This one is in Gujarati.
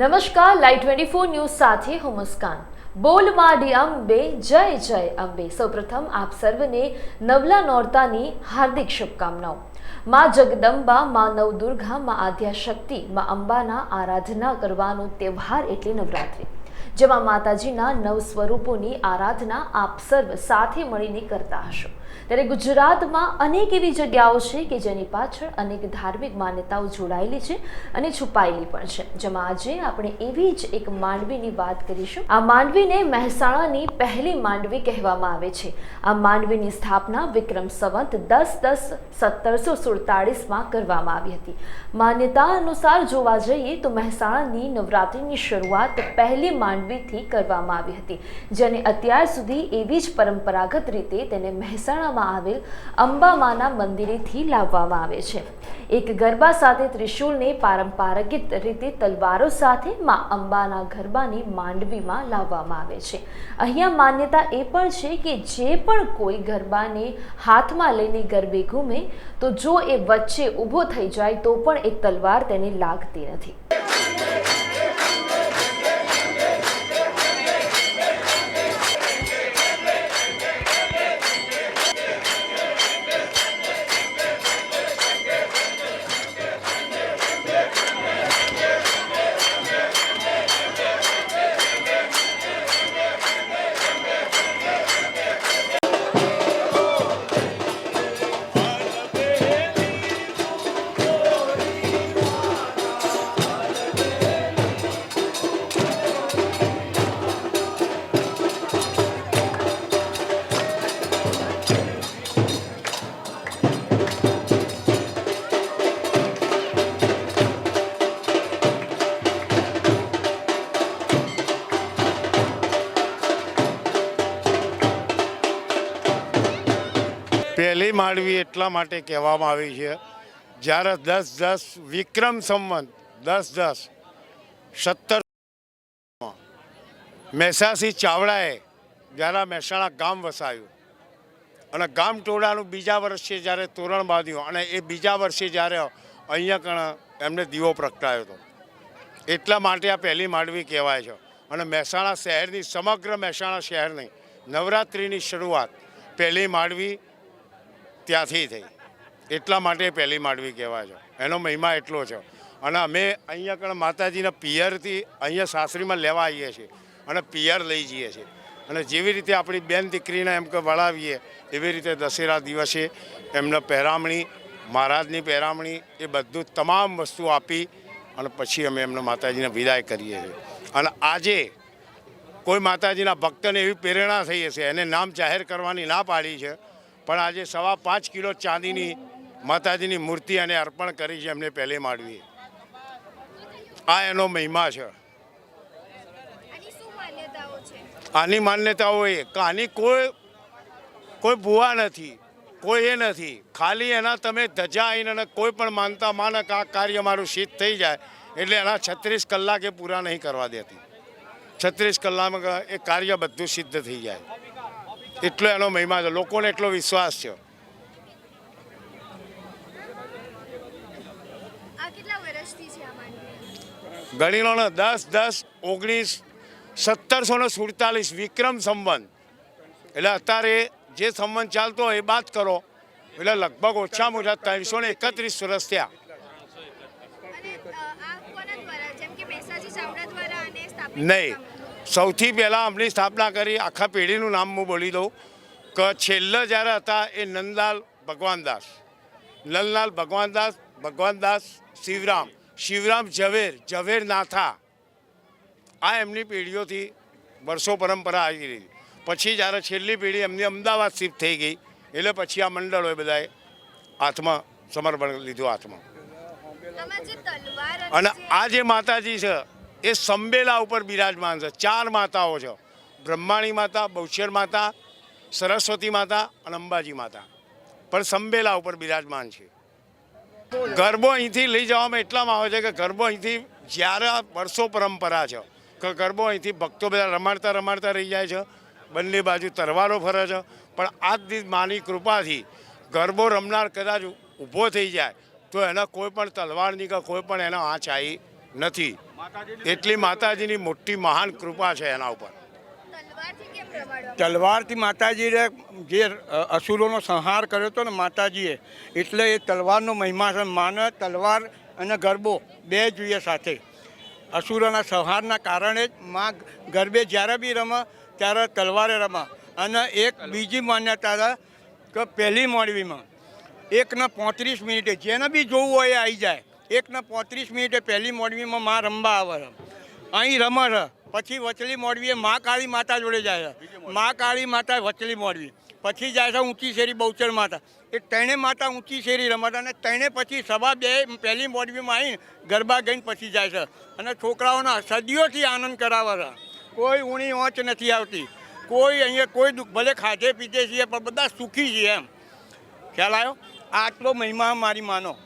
નમસ્કાર, લાઈવ ટ્વેન્ટી ફોર ન્યૂઝ સાથે હું મુસ્કાન. બોલ માડી અંબે, જય જય અંબે. સૌપ્રથમ આપ સર્વને નવલા નોરતાની હાર્દિક શુભકામનાઓ. માં જગદંબા, માં નવદુર્ગા, માં આદ્યાશક્તિ, માં અંબાના આરાધના કરવાનો તહેવાર એટલે નવરાત્રિ. જેમાં માતાજીના નવ સ્વરૂપોની આરાધના આપ સર્વ સાથે મળીને કરતા હશો. ત્યારે ગુજરાતમાં અનેક એવી જગ્યાઓ છે કે જેની પાછળ અનેક ધાર્મિક માન્યતાઓ જોડાયેલી છે અને છુપાયેલી પણ છે. જેમાં આજે આપણે એવી જ એક માંડવીની વાત કરીશું. આ માંડવીને મહેસાણાની પહેલી માંડવી કહેવામાં આવે છે. આ માંડવીની સ્થાપના વિક્રમ સંવત દસ દસ સત્તરસો સુડતાળીસમાં કરવામાં આવી હતી. માન્યતા અનુસાર જોવા જઈએ તો મહેસાણાની નવરાત્રિની શરૂઆત પહેલી માંડવીથી કરવામાં આવી હતી. જેને અત્યાર સુધી એવી જ પરંપરાગત રીતે તેને મહેસાણામાં આવેલ અંબામાના મંદિરેથી લાવવામાં આવે છે. એક ગરબા સાથે ત્રિશુલને પારંપરાગત રીતે તલવારો સાથે માં અંબાના ગરબાની માંડવીમાં લાવવામાં આવે છે. અહીંયા માન્યતા એ પણ છે કે જે પણ કોઈ ગરબાને હાથમાં લઈને ગરબે ઘૂમે, તો જો એ વચ્ચે ઊભો થઈ જાય તો પણ એ તલવાર તેને લાગતી નથી. પહેલી માંડવી એટલા માટે કહેવામાં આવી છે, જ્યારે દસ દસ વિક્રમ સંવંત, દસ દસ સત્તર મહેસાસી ચાવડાએ જ્યારે મહેસાણા ગામ વસાયું અને ગામ ટોળાનું બીજા વર્ષે જ્યારે તોરણ બાંધ્યું અને એ બીજા વર્ષે જ્યારે અહીંયા કણ એમને દીવો પ્રગટાયો હતો. એટલા માટે આ પહેલી માંડવી કહેવાય છે. અને મહેસાણા શહેરની, સમગ્ર મહેસાણા શહેરની નવરાત્રિની શરૂઆત પહેલી માંડવી ત્યાંથી થઈ. એટલા માટે પહેલી માંડવી કહેવાય છે. એનો મહિમા એટલો છે. અને અમે અહીંયા કણ માતાજીના પિયરથી અહીંયા સાસરીમાં લેવા આવીએ છીએ. અને પિયર લઈ જઈએ છીએ. અને જેવી રીતે આપણી બેન દીકરીને એમ કે વળાવીએ, એવી રીતે દશેરા દિવસે એમને પહેરામણી, મહારાજની પહેરામણી, એ બધું તમામ વસ્તુ આપી અને પછી અમે એમને માતાજીને વિદાય કરીએ છીએ. અને આજે કોઈ માતાજીના ભક્તને એવી પ્રેરણા થઈ હશે, એને નામ જાહેર કરવાની ના પાડી છે પણ આજે સવા પાંચ કિલો ચાંદીની માતાજીની મૂર્તિ અને અર્પણ કરી છે એમને પહેલે માંડવી આ એનો મહિમા છે. આની માન્યતાઓ એ કે આની કોઈ કોઈ ભૂવા નથી કોઈ એ નથી. ખાલી એના તમે ધજા આવીને અને કોઈ પણ માનતા માને કે આ કાર્ય મારું સિદ્ધ થઈ જાય એટલે એના છત્રીસ કલાકે પૂરા નહીં કરવા દેતી. છત્રીસ કલાકમાં એ કાર્ય બધું સિદ્ધ થઈ જાય. એટલો એનો મહિમા છે. લોકોને એટલો વિશ્વાસ છે. આ કેટલા વર્ષથી છે આ માંડવી? ગણી લો ને દસ દસ ઓગણીસ સત્તરસો ને સુડતાલીસ વિક્રમ સંવંત એટલે અત્યારે જે સંવંત ચાલતો હોય એ બાદ કરો. એટલે લગભગ ઓછામાં ઓછા ત્રણસો ને એકત્રીસ વર્ષ થયા. નહીં. સૌથી પહેલાં અમની સ્થાપના કરી આખા પેઢીનું નામ હું બોલી દઉં કે છેલ્લે જ્યારે હતા એ નંદલાલ ભગવાનદાસ નંદલાલ ભગવાનદાસ ભગવાનદાસ શિવરામ શિવરામ ઝવેર ઝવેર નાથા. આ એમની પેઢીઓથી વર્ષો પરંપરા આવી રહી. પછી જ્યારે છેલ્લી પેઢી એમની અમદાવાદ શિફ્ટ થઈ ગઈ એટલે પછી આ મંડળોએ બધાએ હાથમાં સમર્પણ લીધું હાથમાં અને આ જે માતાજી છે એ સંબેલા ઉપર બિરાજમાન છે. ચાર માતાઓ છે. બ્રહ્માણી માતા બહુચર માતા, સરસ્વતી માતા અને અંબાજી માતા. પણ સંબેલા ઉપર બિરાજમાન છે. ગરબો અહીંથી લઈ જવામાં એટલામાં આવે છે કે ગરબો અહીંથી જ્યારે વર્ષો પરંપરા છે કે ગરબો અહીંથી ભક્તો બધા રમાડતા રમાડતા રહી જાય છે. બંને બાજુ તરવારો ફરે છે. પણ આ જ માની કૃપાથી ગરબો રમનાર કદાચ ઊભો થઈ જાય તો એના કોઈ પણ તલવારની કે કોઈ પણ એનો આંચ આવી નથી. એટલી માતાજીની મોટી મહાન કૃપા છે એના ઉપર. તલવારથી કેમ માતાજીએ જે અસુરોનો સંહાર કર્યો હતો ને માતાજીએ એટલે એ તલવારનો મહિમા છે. માને તલવાર અને ગરબો બે જોઈએ સાથે. અસુરોના સંહારના કારણે જ મા ગરબે જ્યારે બી રમે ત્યારે તલવારે રમે. અને એક બીજી માન્યતા કે પહેલી મોડવીમાં એકને પોત્રીસ મિનિટે જેને બી જોવું હોય એ આવી જાય. એકને પોત્રીસ મિનિટે પહેલી મોડવીમાં માં રમવા આવે અહીં રમે છે. પછી વચલી મોડવીએ મા કાળી માતા જોડે જાય છે. મા કાળી માતા વચલી મોડવી પછી જાય છે ઊંચી શેરી બહુચર માતા. એ ત્રણે માતા ઊંચી શેરી રમતા અને ત્રણે પછી સવા બે પહેલી મોડવીમાં આવીને ગરબા ગઈને પછી જાય છે. અને છોકરાઓના સદીઓથી આનંદ કરાવે છે. કોઈ ઊણી ઓંચ નથી આવતી. કોઈ અહીંયા કોઈ દુઃખ ભલે ખાધે પીધે છીએ પણ બધા સુખી છીએ એમ. ખ્યાલ આવ્યો? આટલો મહિમા મારી માનો.